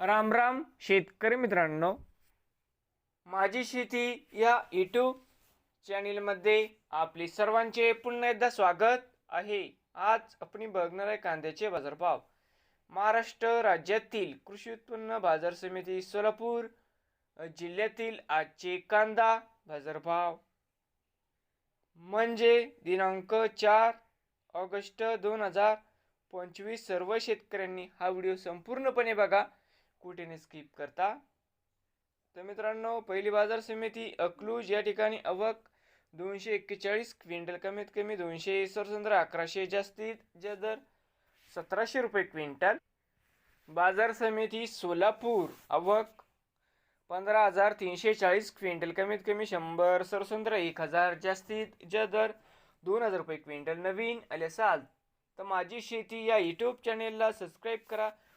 राम राम शेतकरी मित्रांनो. माझी शेती या यूट्यूब चॅनेलमध्ये आपले सर्वांचे पुन्हा एकदा स्वागत आहे. आज आपण बघणार आहे कांद्याचे बाजारभाव. महाराष्ट्र राज्यातील कृषी उत्पन्न बाजार समिती सोलापूर जिल्ह्यातील आजचे कांदा बाजारभाव. म्हणजे दिनांक चार ऑगस्ट दोन हजार पंचवीस सर्व शेतकऱ्यांनी हा व्हिडिओ संपूर्णपणे बघा. कुठेने स्किप करता. तर मित्रांनो पहिली बाजार समिती अकलूज या ठिकाणी अवक दोनशे एक्केचाळीस क्विंटल कमीत कमी दोनशे सरसंद्र अकराशे जास्तीत जास्त दर सतराशे रुपये क्विंटल. बाजार समिती सोलापूर अवक पंधरा हजार तीनशे चाळीस क्विंटल कमीत कमी शंभर सरसंद्र एक हजार जास्तीत जास्त दर दोन हजार रुपये क्विंटल. नवीन आले असाल तर माझी शेती या यूट्यूब चॅनेलला सबस्क्राईब करा.